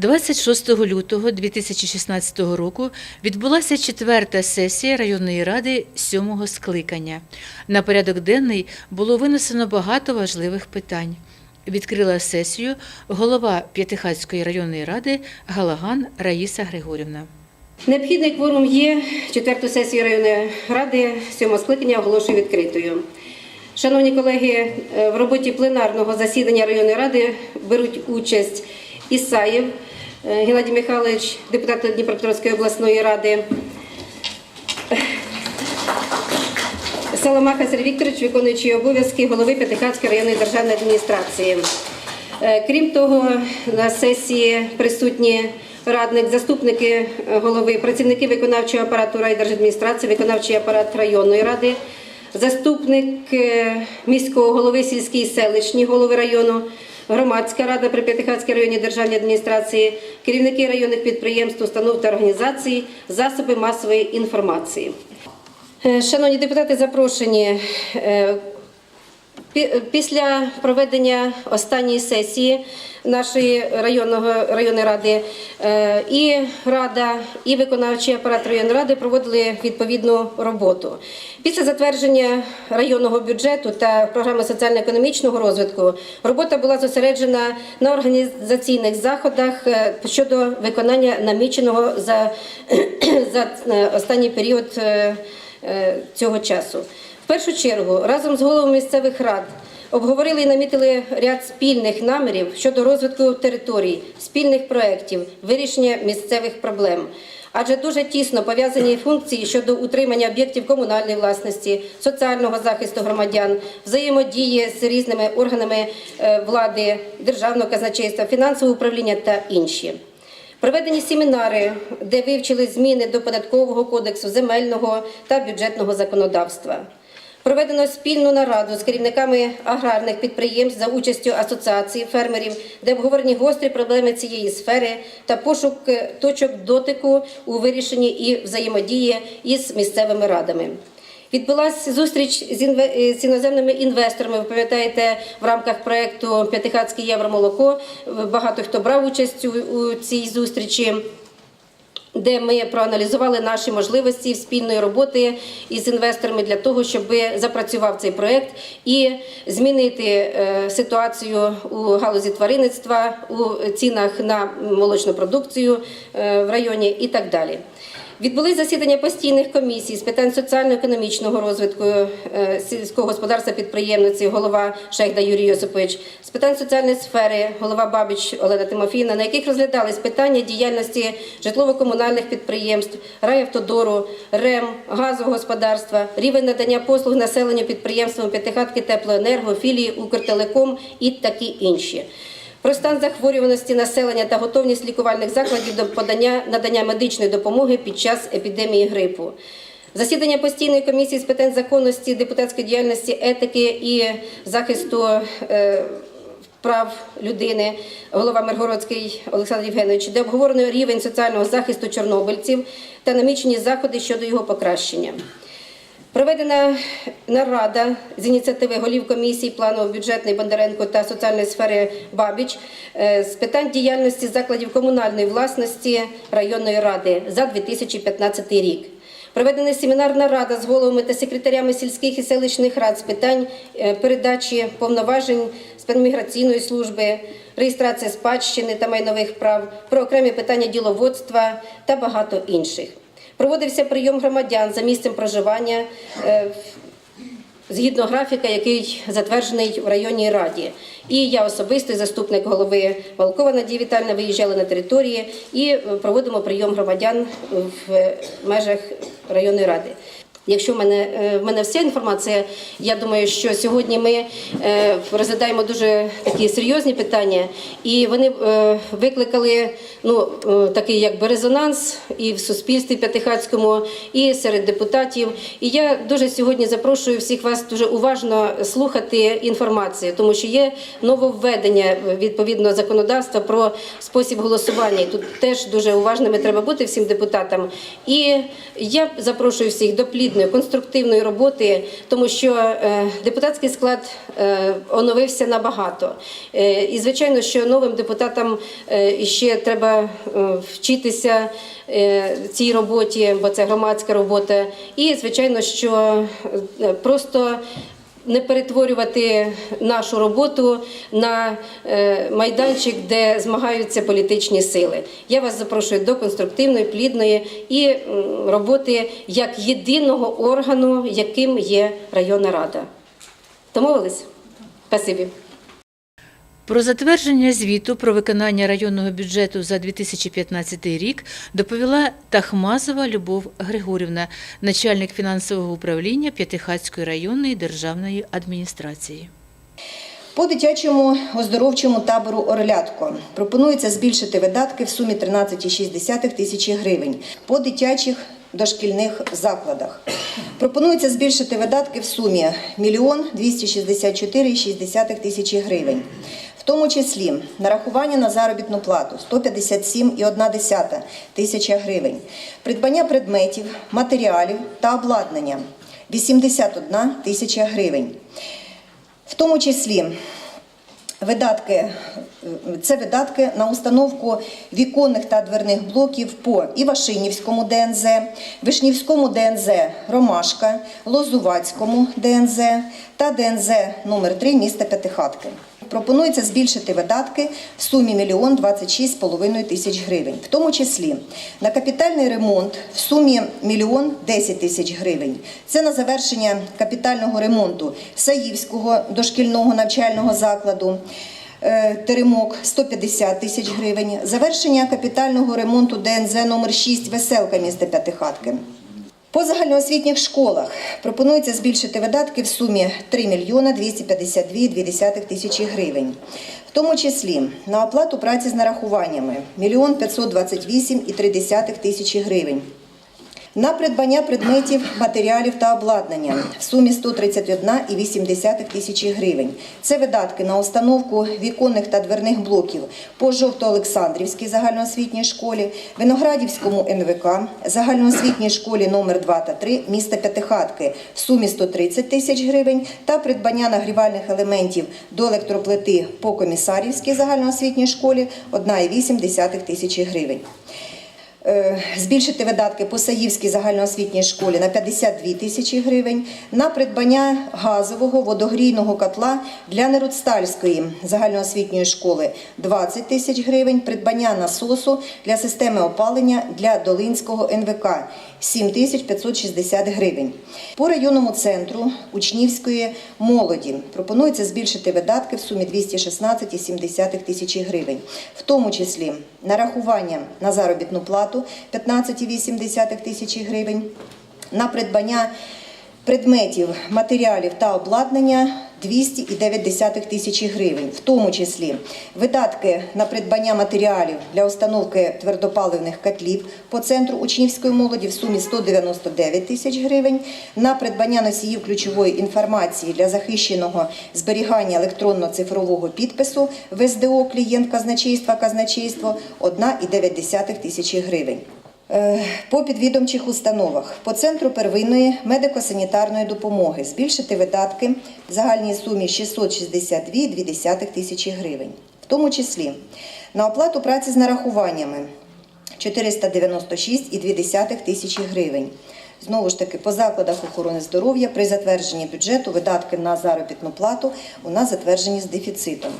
26 лютого 2016 року відбулася четверта сесія районної ради сьомого скликання. На порядок денний було винесено багато важливих питань. Відкрила сесію голова П'ятихатської районної ради Галаган Раїса Григорівна. Необхідний кворум є. Четверту сесію районної ради сьомого скликання оголошую відкритою. Шановні колеги, е, в роботі пленарного засідання районної ради беруть участь Ісаєв Геннадій Михайлович, депутат Дніпропетровської обласної ради. Саламаха Сергій Вікторович, виконуючий обов'язки голови П'ятихатської районної державної адміністрації. Е, Крім того, на сесії присутні радник, заступники е, голови, працівники виконавчого апарату райдержадміністрації, виконавчий апарат районної ради, заступник е, міського голови сільській селищні голови району, громадська рада при П'ятихатській районній державній адміністрації, керівники районних підприємств, установ та організацій, засоби масової інформації. Е, Шановні депутати, запрошені. Пі- Після проведення останньої сесії нашої районного районної ради е, і рада, і виконавчий апарат районної ради проводили відповідну роботу. Після затвердження районного бюджету та програми соціально-економічного розвитку робота була зосереджена на організаційних заходах е, щодо виконання наміченого за, за е, останній період цього часу. Першу чергу разом з головами місцевих рад обговорили і намітили ряд спільних намірів щодо розвитку територій, спільних проєктів, вирішення місцевих проблем. Адже дуже тісно пов'язані функції щодо утримання об'єктів комунальної власності, соціального захисту громадян, взаємодії з різними органами е, влади, державного казначейства, фінансового управління та інші. Проведені семінари, де вивчили зміни до податкового кодексу, земельного та бюджетного законодавства. Проведено спільну нараду з керівниками аграрних підприємств за участю асоціації фермерів, де обговорені гострі проблеми цієї сфери та пошук е, точок дотику у вирішенні і взаємодії із місцевими радами. Відбулася зустріч з з іноземними інвесторами. Ви пам'ятаєте, в рамках проекту П'ятихатське євромолоко багато хто брав участь у цій зустрічі. Де ми проаналізували наші можливості спільної роботи із інвесторами для того, щоб запрацював цей проект і змінити е, ситуацію у галузі тваринництва, у цінах на молочну продукцію е, в районі і так далі. Відбулись засідання постійних комісій з питань соціально-економічного розвитку е, сільського господарства підприємниці, голова Шейхда Юрій Йосипович, з питань соціальної сфери, голова Бабіч Олена Тимофіївна, на яких розглядались питання діяльності житлово-комунальних підприємств, райавтодору, РЕМ, газового господарства, рівень надання послуг населенню підприємствам П'ятихатки Теплоенерго, філії Укртелеком і такі інші. Про стан захворюваності населення та готовність лікувальних закладів до подання надання медичної допомоги під час епідемії грипу. Засідання постійної комісії з питань законності, депутатської діяльності, етики і захисту е, прав людини, голова Миргородський Олександр Євгенович, де обговорено рівень соціального захисту чорнобильців та намічені заходи щодо його покращення. Проведена нарада з ініціативи голів комісій планово-бюджетної Бондаренко та соціальної сфери Бабіч е, з питань діяльності закладів комунальної власності районної ради за 2015 рік. Проведена семінарна рада з головами та секретарями сільських і селищних рад з питань е, передачі повноважень з міграційної служби, реєстрації спадщини та майнових прав, про окремі питання діловодства та багато інших. Проводився прийом громадян за місцем проживання е, згідно графіка, який затверджений в районній раді. І я особисто, заступник голови Волкова Надія Вітальна, виїжджали на території і е, проводимо прийом громадян в межах районної ради. Якщо в мене, е, в мене вся інформація, я думаю, що сьогодні ми е, розглядаємо дуже такі серйозні питання, і вони е, викликали ну, такий якби резонанс і в суспільстві П'ятихатському, і серед депутатів. І я дуже сьогодні запрошую всіх вас дуже уважно слухати інформацію, тому що є нововведення відповідно законодавства про спосіб голосування. І тут теж дуже уважними треба бути всім депутатам. І я запрошую всіх до плідної плідної, конструктивної роботи, тому що е, депутатський склад е, оновився набагато. Е, І звичайно, що новим депутатам ще треба вчитися цій роботі, бо це громадська робота. І звичайно, що просто не перетворювати нашу роботу на е, майданчик, де змагаються політичні сили. Я вас запрошую до конструктивної, плідної і роботи як єдиного органу, яким є районна рада. Домовились? Спасибі. Про затвердження звіту про виконання районного бюджету за 2015 рік доповіла Тахмазова Любов Григорівна, начальник фінансового управління П'ятихатської районної державної адміністрації. По дитячому оздоровчому табору Орлятко пропонується збільшити видатки в сумі 13,6 тисячі гривень по дитячих дошкільних закладах. Пропонується збільшити видатки в сумі 1 264,6 тисячі гривень. В тому числі нарахування на заробітну плату 157,1 тисяча гривень, придбання предметів, матеріалів та обладнання 81 тисяча гривень. В тому числі видатки, це видатки на установку віконних та дверних блоків по Івашинівському ДНЗ, Вишнівському ДНЗ Ромашка, Лозувацькому ДНЗ та ДНЗ номер 3 міста П'ятихатки. Пропонується збільшити видатки в сумі 1 26,5 тисяч гривень, в тому числі на капітальний ремонт в сумі 1 10 тисяч гривень. Це на завершення капітального ремонту Саївського дошкільного навчального закладу. е, Теремок 150 тисяч гривень, завершення капітального ремонту ДНЗ номер 6 Веселка міста П'ятихатки. По загальноосвітніх школах пропонується збільшити видатки в сумі 3 мільйона 252,2 тисячі гривень. В тому числі на оплату праці з нарахуваннями 1 528,3 тисячі гривень. На придбання предметів, матеріалів та обладнання в сумі 131,8 тисячі гривень. Це видатки на установку віконних та дверних блоків по Жовто-Олександрівській загальноосвітній школі, Виноградівському НВК, загальноосвітній школі номер 2 та 3 міста П'ятихатки в сумі 130 тисяч гривень та придбання нагрівальних елементів до електроплити по Комісарівській загальноосвітній школі 1,8 тисячі гривень. Е, збільшити видатки по Саївській загальноосвітній школі на 52 тисячі гривень, на придбання газового водогрійного котла для Нерудстальської загальноосвітньої школи 20 тисяч гривень, придбання насосу для системи опалення для Долинського НВК 7 тисяч 560 гривень. По районному центру учнівської молоді пропонується збільшити видатки в сумі 216,7 тисячі гривень, в тому числі нарахування на заробітну плату 15,8 тисячі гривень, на придбання предметів, матеріалів та обладнання 200,9 тисячі гривень, в тому числі видатки на придбання матеріалів для установки твердопаливних котлів по центру учнівської молоді в сумі 199 тисяч гривень, на придбання носіїв ключової інформації для захищеного зберігання електронно-цифрового підпису в СДО клієнт казначейства казначейство 1,9 тисячі гривень. Е, По підвідомчих установах по центру первинної медико-санітарної допомоги збільшити видатки в загальній сумі 662,2 тисячі гривень, в тому числі на оплату праці з нарахуваннями 496,2 тисячі гривень. Знову ж таки, по закладах охорони здоров'я при затвердженні бюджету видатки на заробітну плату у нас затверджені з дефіцитом.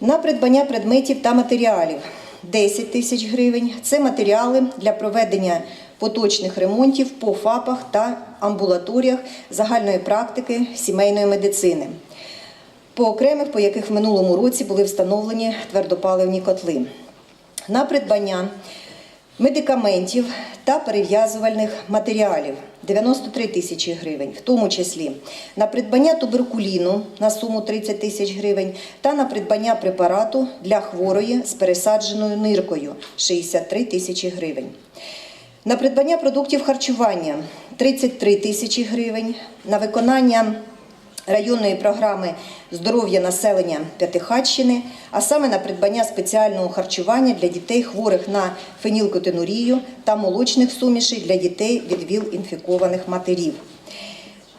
На придбання предметів та матеріалів 10 тисяч гривень. Це матеріали для проведення поточних ремонтів по ФАПах та амбулаторіях загальної практики сімейної медицини. По окремих, по яких в минулому році були встановлені твердопаливні котли. На придбання медикаментів та перев'язувальних матеріалів 93 тисячі гривень, в тому числі на придбання туберкуліну на суму 30 тисяч гривень та на придбання препарату для хворої з пересадженою ниркою 63 тисячі гривень. На придбання продуктів харчування 33 тисячі гривень, на виконання районної програми здоров'я населення П'ятихатщини, а саме на придбання спеціального харчування для дітей, хворих на фенілкотинурію та молочних сумішей для дітей від ВІЛ-інфікованих матерів.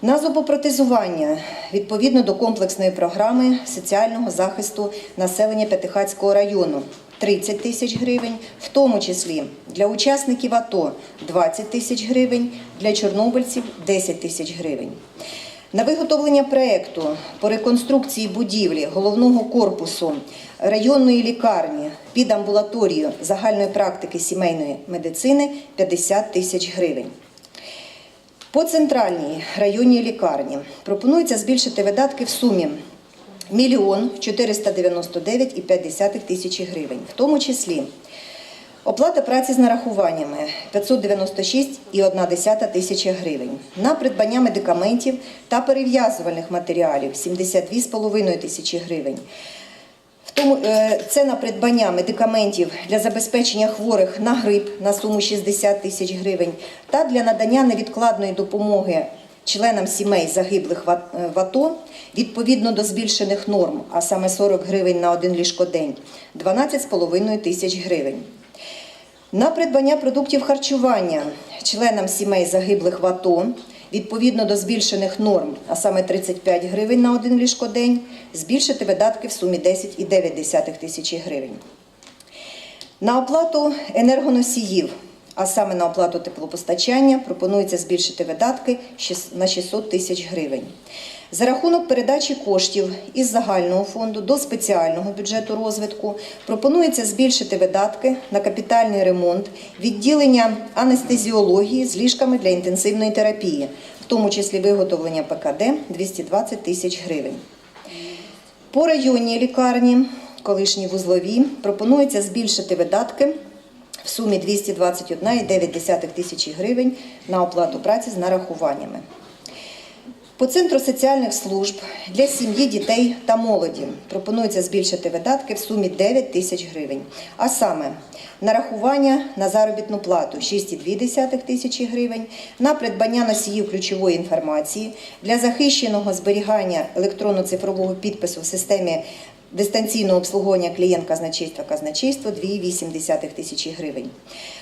На зубопротезування відповідно до комплексної програми соціального захисту населення П'ятихатського району 30 тисяч гривень, в тому числі для учасників АТО 20 тисяч гривень, для чорнобильців 10 тисяч гривень. На виготовлення проєкту по реконструкції будівлі головного корпусу районної лікарні під амбулаторію загальної практики сімейної медицини 50 тисяч гривень. По центральній районній лікарні пропонується збільшити видатки в сумі 1 499,5 тисячі гривень, в тому числі оплата праці з нарахуваннями 596,1 тисяча гривень, на придбання медикаментів та перев'язувальних матеріалів 72,5 тисячі гривень. Тому е, це на придбання медикаментів для забезпечення хворих на грип на суму 60 тисяч гривень та для надання невідкладної допомоги членам сімей загиблих в АТО відповідно до збільшених норм, а саме 40 гривень на один ліжкодень, 12,5 тисяч гривень. На придбання продуктів харчування членам сімей загиблих в АТО відповідно до збільшених норм, а саме 35 гривень на один ліжкодень, збільшити видатки в сумі 10,9 тисячі гривень. На оплату енергоносіїв, а саме на оплату теплопостачання, пропонується збільшити видатки на 600 тисяч гривень. За рахунок передачі коштів із загального фонду до спеціального бюджету розвитку пропонується збільшити видатки на капітальний ремонт відділення анестезіології з ліжками для інтенсивної терапії, в тому числі виготовлення ПКД 220 тисяч гривень. По районній лікарні, колишній вузлові, пропонується збільшити видатки в сумі 221,9 тисячі гривень на оплату праці з нарахуваннями. По центру соціальних служб для сім'ї, дітей та молоді пропонується збільшити видатки в сумі 9 тисяч гривень, а саме нарахування на заробітну плату 6,2 тисячі гривень, на придбання носіїв ключової інформації для захищеного зберігання електронно-цифрового підпису в системі дистанційного обслуговування клієнт казначейства казначейство 2,8 тисячі гривень.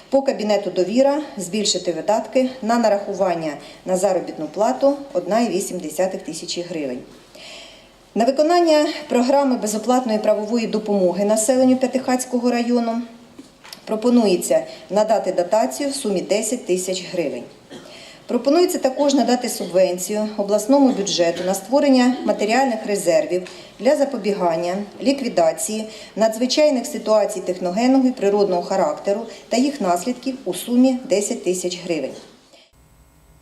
По кабінету довіра збільшити видатки на нарахування на заробітну плату 1,8 тисячі гривень. На виконання програми безоплатної правової допомоги населенню П'ятихатського району пропонується надати дотацію в сумі 10 тисяч гривень. Пропонується також надати субвенцію обласному бюджету на створення матеріальних резервів для запобігання, ліквідації надзвичайних ситуацій техногенного і природного характеру та їх наслідків у сумі 10 тисяч гривень.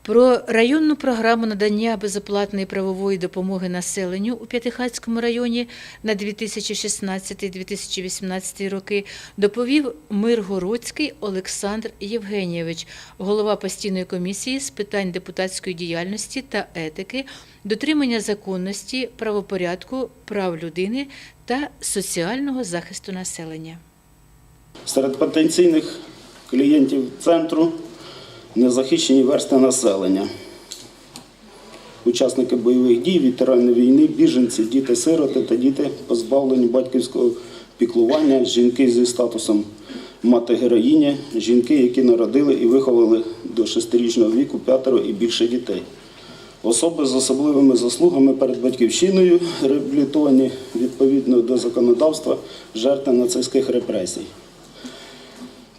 Про районну програму надання безоплатної правової допомоги населенню у П'ятихатському районі на 2016-2018 роки доповів Миргородський Олександр Євгенійович, голова постійної комісії з питань депутатської діяльності та етики, дотримання законності, правопорядку, прав людини та соціального захисту населення. Серед потенційних клієнтів центру незахищені версти населення. Учасники бойових дій, ветерани війни, біженці, діти-сироти та діти, позбавлені батьківського піклування, жінки зі статусом мати героїні, жінки, які народили і виховали до шестирічного віку п'ятеро і більше дітей. Особи з особливими заслугами перед батьківщиною реабілітовані відповідно до законодавства жертви нацистських репресій.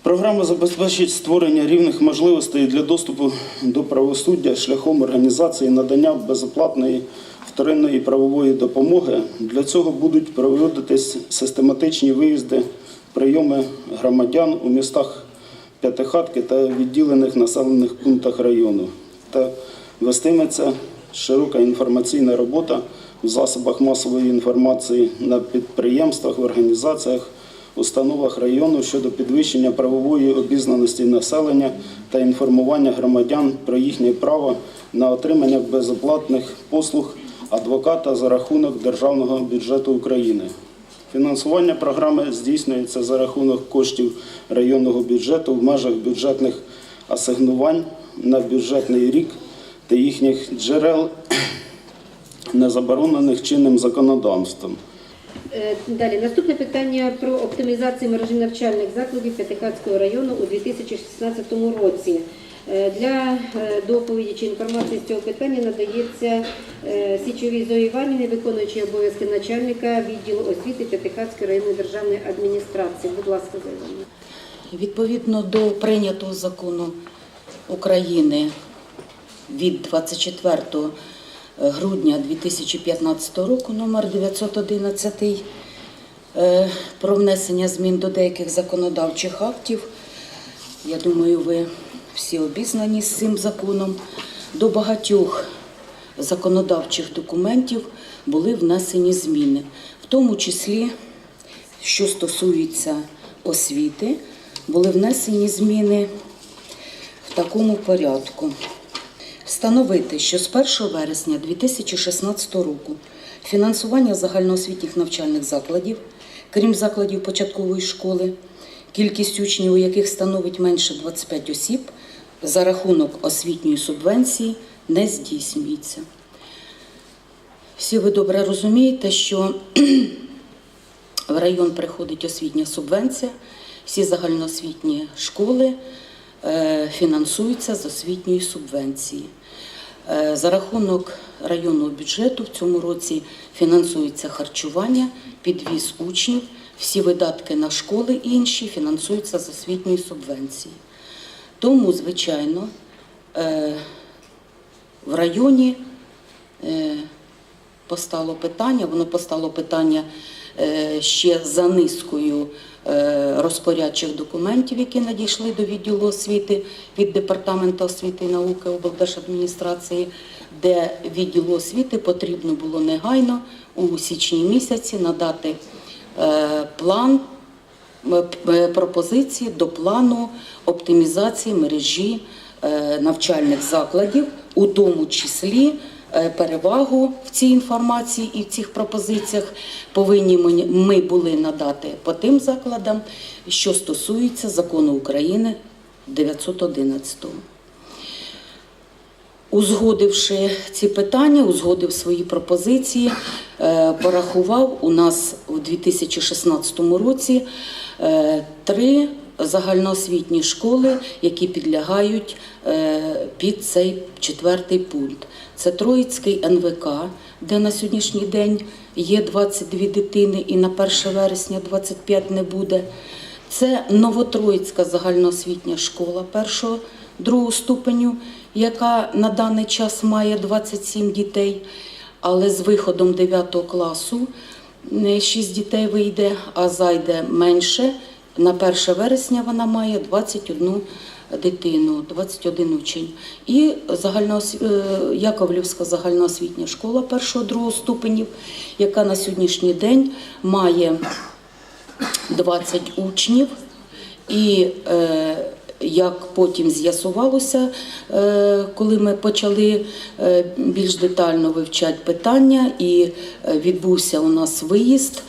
Програма забезпечить створення рівних можливостей для доступу до правосуддя шляхом організації надання безоплатної вторинної правової допомоги. Для цього будуть проводитись систематичні виїзди, прийоми громадян у містах П'ятихатки та відділених населених пунктах району. Та вестиметься широка інформаційна робота в засобах масової інформації на підприємствах, в організаціях установах району щодо підвищення правової обізнаності населення та інформування громадян про їхнє право на отримання безоплатних послуг адвоката за рахунок державного бюджету України. Фінансування програми здійснюється за рахунок коштів районного бюджету в межах бюджетних асигнувань на бюджетний рік та їхніх джерел не заборонених чинним законодавством. Е, Далі наступне питання про оптимізацію мережі навчальних закладів П'ятихатського району у 2016 році. Е, Для е, доповіді чи інформації з цього питання надається Січовій Зої Іванівні, виконуючій обов'язки начальника відділу освіти П'ятихатської районної державної адміністрації. Будь ласка, Зоя. Відповідно до прийнятого закону України від 24 грудня 2015 року номер 911 е, про внесення змін до деяких законодавчих актів. Я думаю, ви всі обізнані з цим законом. До багатьох законодавчих документів були внесені зміни, в тому числі, що стосується освіти, були внесені зміни в такому порядку. Встановити, що з 1 вересня 2016 року фінансування загальноосвітніх навчальних закладів, крім закладів початкової школи, кількість учнів, у яких становить менше 25 осіб, за рахунок освітньої субвенції не здійснюється. Всі ви добре розумієте, що в район приходить освітня субвенція, всі загальноосвітні школи е, фінансуються з освітньої субвенції. Е, За рахунок районного бюджету в цьому році фінансується харчування, підвіз учнів, всі видатки на школи і інші фінансуються з освітньої субвенції. Тому, звичайно, е, в районі постало питання, воно постало питання ще за низкою е, розпорядчих документів, які надійшли до відділу освіти від Департаменту освіти і науки облдержадміністрації, де відділу освіти потрібно було негайно у січні місяці надати е, план е, е, пропозиції до плану оптимізації мережі е, навчальних закладів, у тому числі е, перевагу в цій інформації і в цих пропозиціях повинні ми- ми були надати по тим закладам, що стосується закону України 911. Узгодивши ці питання, узгодив свої пропозиції, е, порахував у нас у 2016 році е, три загальноосвітні школи, які підлягають е, під цей четвертий пункт. Це Троїцький НВК, де на сьогоднішній день є 22 дитини і на 1 вересня 25 не буде. Це Новотроїцька загальноосвітня школа першого другого ступеню, яка на даний час має 27 дітей, але з виходом 9 класу 6 дітей вийде, а зайде менше. На 1 вересня вона має 21 дитину, 21 учень. І загальноос... е, Яковлівська загальноосвітня школа першого другого ступенів, яка на сьогоднішній день має 20 учнів, і е, як потім з'ясувалося, е, коли ми почали більш детально вивчати питання, і відбувся у нас виїзд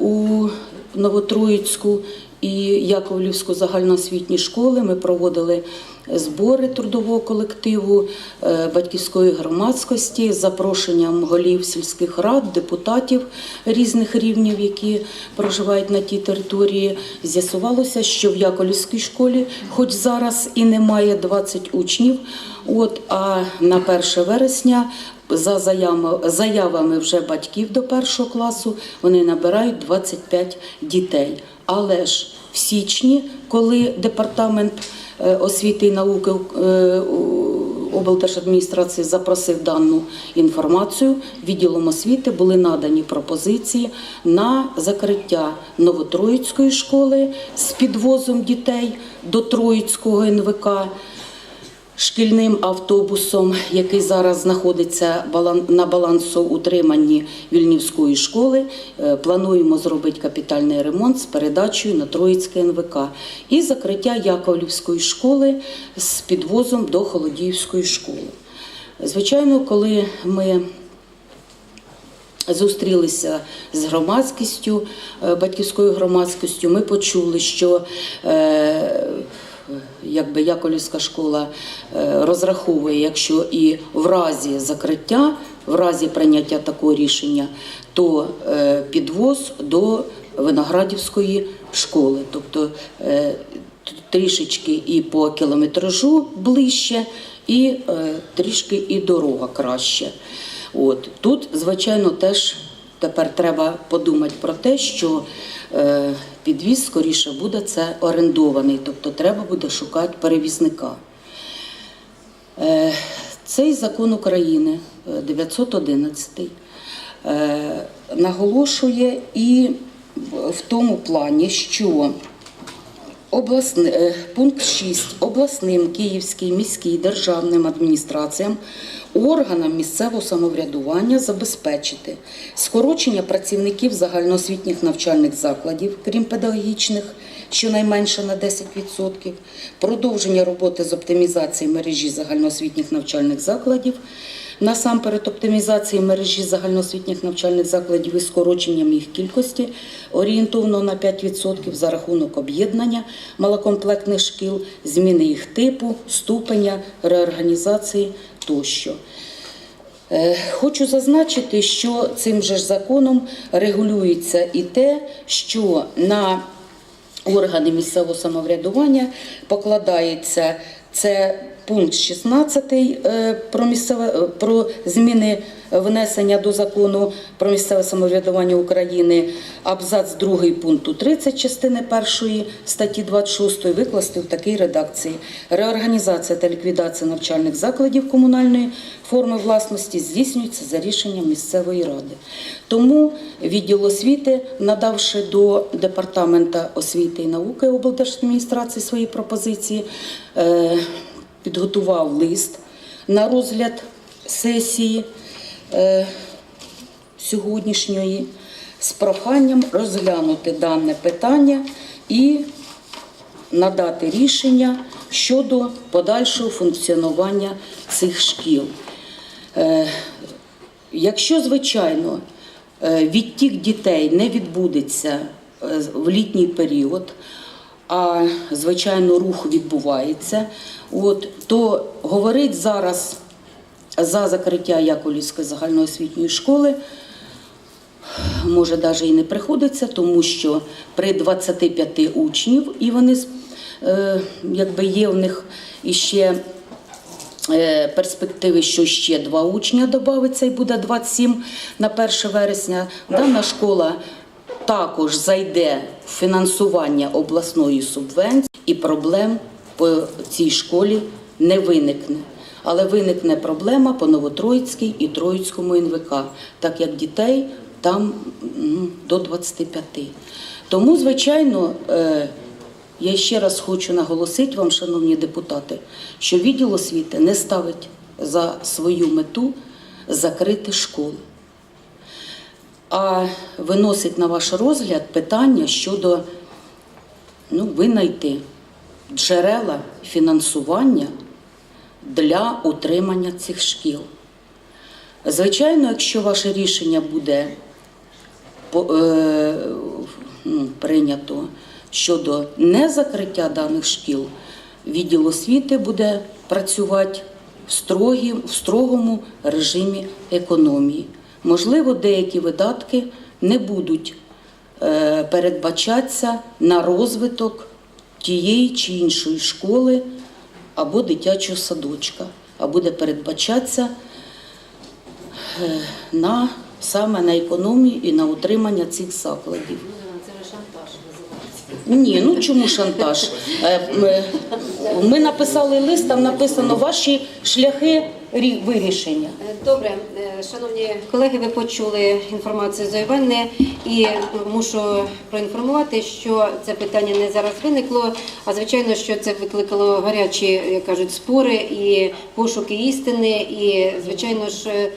у Новотроїцьку і Яковлівську загальноосвітні школи. Ми проводили збори трудового колективу, е, батьківської громадськості запрошенням голів сільських рад, депутатів різних рівнів, які проживають на тій території. З'ясувалося, що в Яковлівській школі, хоч зараз і немає 20 учнів, от а на 1 вересня. За заявами, вже батьків до першого класу вони набирають 25 дітей. Але ж в січні, коли департамент освіти і науки е, облдержадміністрації запросив дану інформацію, відділом освіти були надані пропозиції на закриття Новотроїцької школи з підвозом дітей до Троїцького НВК шкільним автобусом, який зараз знаходиться на балансоутриманні Вільнівської школи. Е, Плануємо зробити капітальний ремонт з передачею на Троїцьке НВК і закриття Яковлівської школи з підвозом до Холодіївської школи. Звичайно, коли ми зустрілися з громадськістю, е, батьківською громадськістю, ми почули, що е, якби Яковлівська школа е, розраховує, якщо і в разі закриття в разі прийняття такого рішення, то е, підвоз до Виноградівської школи, тобто е, трішечки і по кілометражу ближче, і трішки і дорога краще. От тут, звичайно, теж тепер треба подумати про те, що підвіз скоріше буде це орендований, тобто треба буде шукати перевізника. Е, Цей закон України е, 911 е, наголошує і в тому плані, що Обласни, е, пункт 6. Обласним, Київським, міським державним адміністраціям, органам місцевого самоврядування забезпечити скорочення працівників загальноосвітніх навчальних закладів, крім педагогічних, щонайменше на 10%, продовження роботи з оптимізації мережі загальноосвітніх навчальних закладів, насамперед оптимізації мережі загальноосвітніх навчальних закладів із скороченням їх кількості орієнтовно на 5% за рахунок об'єднання малокомплектних шкіл, зміни їх типу, ступеня, реорганізації тощо. Е, Хочу зазначити, що цим же ж законом регулюється і те, що на органи місцевого самоврядування покладається це пункт 16 е, про місцеве е, про зміни внесення до закону про місцеве самоврядування України, абзац 2 пункту 30 частини 1 статті 26 викласти в такій редакції: реорганізація та ліквідація навчальних закладів комунальної форми власності здійснюється за рішенням місцевої ради. Тому відділ освіти, надавши до департамента освіти і науки облдержадміністрації свої пропозиції, е, підготував лист на розгляд сесії е, сьогоднішньої з проханням розглянути дане питання і надати рішення щодо подальшого функціонування цих шкіл. Е, Якщо, звичайно, е, відтік дітей не відбудеться е, в літній період, а звичайно рух відбувається, от, то говорить зараз за закриття Яковлівської загальноосвітньої школи може навіть і не приходиться, тому що при 25 учнів, і вони е, якби є в них іще е, перспективи, що ще два учня додається і буде 27 на 1 вересня. Дана школа також зайде фінансування обласної субвенції і проблем по цій школі не виникне. Але виникне проблема по Новотроїцькій і Троїцькому НВК, так як дітей там до 25. Тому, звичайно, е, я ще раз хочу наголосити вам, шановні депутати, що відділ освіти не ставить за свою мету закрити школи, а виносить на ваш розгляд питання щодо ну, винайти джерела фінансування для утримання цих шкіл. Звичайно, якщо ваше рішення буде е, ну, прийнято щодо незакриття даних шкіл, відділ освіти буде працювати в строгому режимі економії. Можливо, деякі видатки не будуть е, передбачатися на розвиток тієї чи іншої школи або дитячого садочка, а буде передбачатися е, на саме на економію і на утримання цих закладів. Ні, ну чому шантаж? Е, Ми, написали лист, там написано ваші шляхи вирішення. Е, Добре, Е, шановні колеги, ви почули інформацію з Іванни і мушу проінформувати, що це питання не зараз виникло, а звичайно, що це викликало гарячі, як кажуть, спори і пошуки істини. І звичайно ж. е,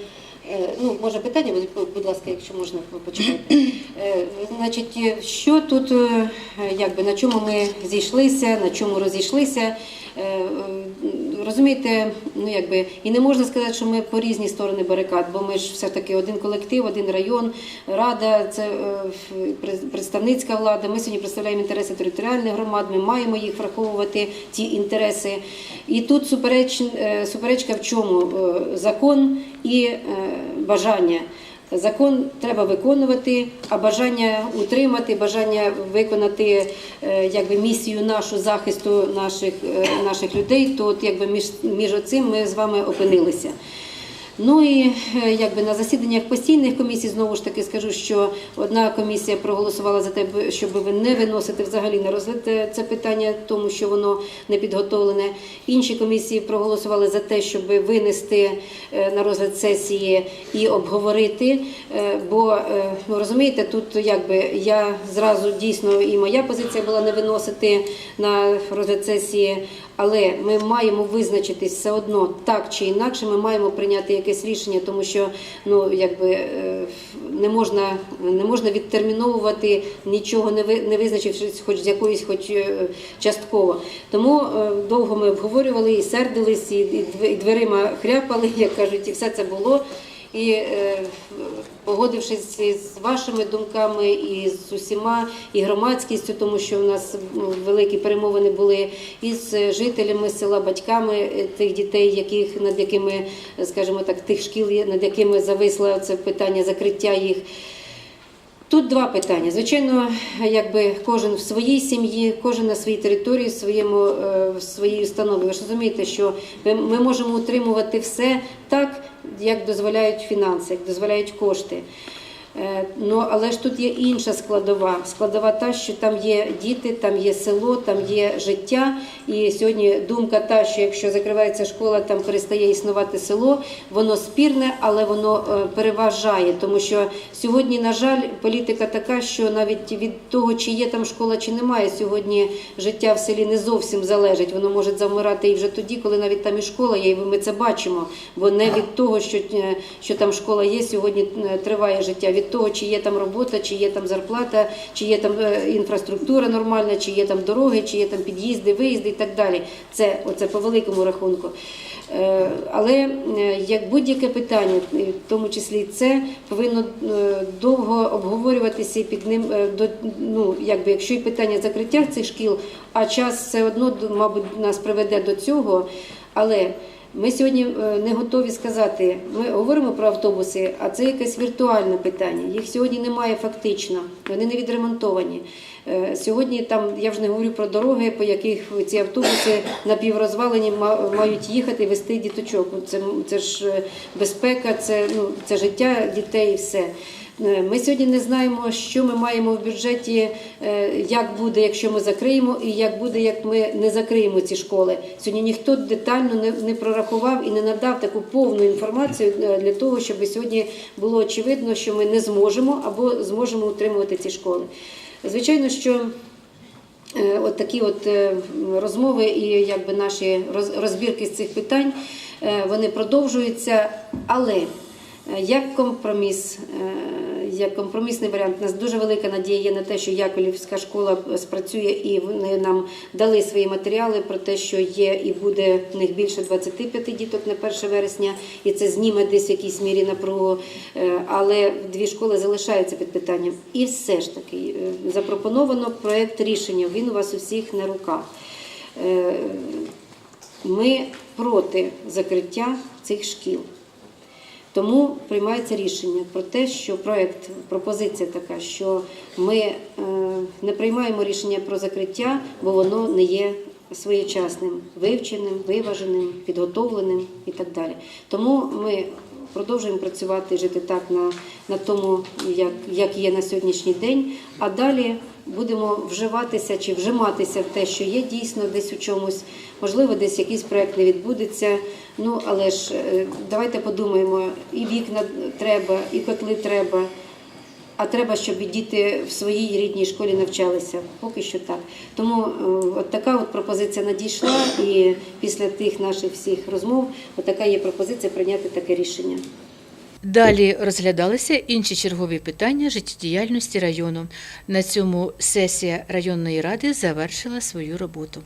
Ну, може питання, будь- ласка, якщо можна почекати. Е, Значить, е, що тут, е, якби на чому ми зійшлися, на чому розійшлися? Е, е, Розумієте, ну якби і не можна сказати, що ми по різні сторони барикад, бо ми ж все таки один колектив, один район, рада, це е, представницька влада. Ми сьогодні представляємо інтереси територіальних громад. Ми маємо їх враховувати ці інтереси. І тут супереч, суперечка в чому закон і бажання. Закон треба виконувати, а бажання утримати, бажання виконати е, якби місію нашу захисту наших, е, наших людей, то от якби між, між оцим ми з вами опинилися. Ну і е, якби на засіданнях постійних комісій знову ж таки скажу, що одна комісія проголосувала за те, щоб не виносити взагалі на розгляд е, це питання, тому що воно не підготовлене. Інші комісії проголосували за те, щоб винести е, на розгляд сесії і обговорити. Бо ну розумієте, тут якби я зразу дійсно і моя позиція була не виносити на розгляд сесії. Але ми маємо визначитись все одно так чи інакше. Ми маємо прийняти якесь рішення, тому що ну якби е, не можна не можна відтерміновувати нічого, не ви не визначившись, хоч з якоїсь, хоч е, частково. Тому е, довго ми обговорювали і сердились, і дверима хряпали, як кажуть, і все це було. І е, погодившись з вашими думками і з усіма, і громадськістю, тому що у нас великі перемовини були із жителями села, батьками е, тих дітей, яких над якими, скажімо так, тих шкіл, над якими зависло це питання закриття їх. Тут два питання. Звичайно, якби кожен в своїй сім'ї, кожен на своїй території, в своєму е, в своїй установі. Ви ж розумієте, що ми, ми можемо утримувати все так, як дозволяють фінанси, як дозволяють кошти. Е, Ну, але ж тут є інша складова. Складова та, що там є діти, там є село, там є життя. І сьогодні думка та, що якщо закривається школа, там перестає існувати село, воно спірне, але воно е, переважає. Тому що сьогодні, на жаль, політика така, що навіть від того, чи є там школа, чи немає, сьогодні життя в селі не зовсім залежить. Воно може завмирати і вже тоді, коли навіть там і школа є, і ми це бачимо. Бо не від того, що, е, що там школа є, сьогодні триває життя. Від того, чи є там робота, чи є там зарплата, чи є там е, інфраструктура нормальна, чи є там дороги, чи є там під'їзди, виїзди і так далі. Це оце по великому рахунку. Е, Але е, як будь-яке питання, в тому числі це повинно довго обговорюватися і під ним до ну якби якщо і питання закриття цих шкіл, а час все одно мабуть нас приведе до цього. Але ми сьогодні е, не готові сказати. Ми говоримо про автобуси, а це якесь віртуальне питання. Їх сьогодні немає фактично, вони не відремонтовані. Е, Сьогодні там я вже не говорю про дороги, по яких ці автобуси напіврозвалені ма- мають їхати вести діточок. Це, це ж е, безпека, це, ну, це життя дітей і все. Е, Ми сьогодні не знаємо, що ми маємо в бюджеті, е, як буде, якщо ми закриємо, і як буде, як ми не закриємо ці школи. Сьогодні ніхто детально не, прорахував і не надав таку повну інформацію е, для того, щоб сьогодні було очевидно, що ми не зможемо або зможемо утримувати ці школи. Звичайно, що От такі от розмови і якби наші роз- розбірки з цих питань вони продовжуються. Але як компроміс, е, як компромісний варіант, у нас дуже велика надія є на те, що Яковлівська школа спрацює і вони нам дали свої матеріали про те, що є і буде в них більше 25 діток на 1 вересня, і це зніме десь в якійсь мірі напругу. Е, Але дві школи залишаються під питанням. І все ж таки е, запропоновано проект рішення. Він у вас у всіх на руках. Е, Ми проти закриття цих шкіл. Тому приймається рішення про те, що проект, пропозиція така, що ми е, не приймаємо рішення про закриття, бо воно не є своєчасним, вивченим, виваженим, підготовленим і так далі. Тому ми продовжуємо працювати, жити так на, на тому, як, як є на сьогоднішній день, а далі будемо вживатися чи вжиматися в те, що є дійсно десь у чомусь, можливо, десь якийсь проект не відбудеться. Ну але ж е, давайте подумаємо, і вікна треба, і котли треба. А треба, щоб і діти в своїй рідній школі навчалися. Поки що так. Тому е, от така от пропозиція надійшла, і після тих наших всіх розмов, така є пропозиція прийняти таке рішення. Далі розглядалися інші чергові питання життєдіяльності району. На цьому сесія районної ради завершила свою роботу.